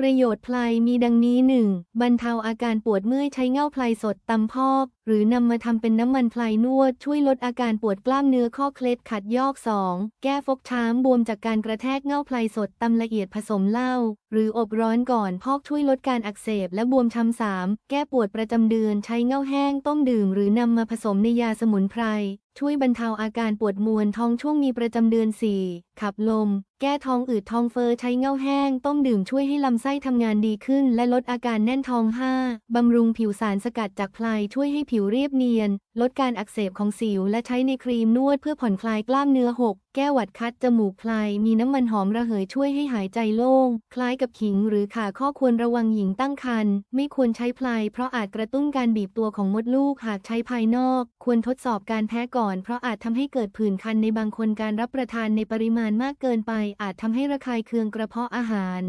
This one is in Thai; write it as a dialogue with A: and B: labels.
A: ประโยชน์ไพลมีดังนี้ 1. บรรเทาอาการปวดเมื่อยใช้เง่าไพลสดตำพอก หรือนำมาทำเป็นน้ำมันไพลนวด ช่วยลดอาการปวดกล้ามเนื้อข้อเคล็ดขัดยอก 2. แก้ฟกช้ำบวมจากการกระแทกเง่าไพลสดตำละเอียดผสมเหล้าหรืออบร้อนก่อนพอกช่วยลดการอักเสบและบวมช้ำสามแก้ปวดประจำเดือนใช้เง่าแห้งต้มดื่ม หรือนำมาผสมในยาสมุนไพร ช่วยบรรเทาอาการปวดมวนท้องช่วงมีประจำเดือน 4. ขับลม แก้ท้องอืดท้องเฟอ้อใช้เง่าแห้ง ต้มดื่มช่วยให้ลำไส้ทำงานดีขึ้น และลดอาการแน่นท้อง 5. บำรุงผิวสารสกัดจากพลช่วยให้ผิวเรียบเนียน ลดการอักเสบของสิว และใช้ในครีมนวดเพื่อผ่อนคลายกล้ามเนื้อ 6. แก้หวัดคัดจมูกไพลมีน้ำมันหอมระเหยช่วยให้หายใจโล่ง คล้ายกับขิงหรือขาข้อควรระวังหญิงตั้งครรภ์ไม่ควรใช้ไพลเพราะอาจกระตุ้นการบีบตัวของมดลูกหากใช้ภายนอก ควรทดสอบการแพ้ก่อน เพราะอาจทำให้เกิดผื่นคันในบางคนการรับประทานในปริมาณมากเกินไป อาจทำให้ระคายเคืองกระเพาะอาหาร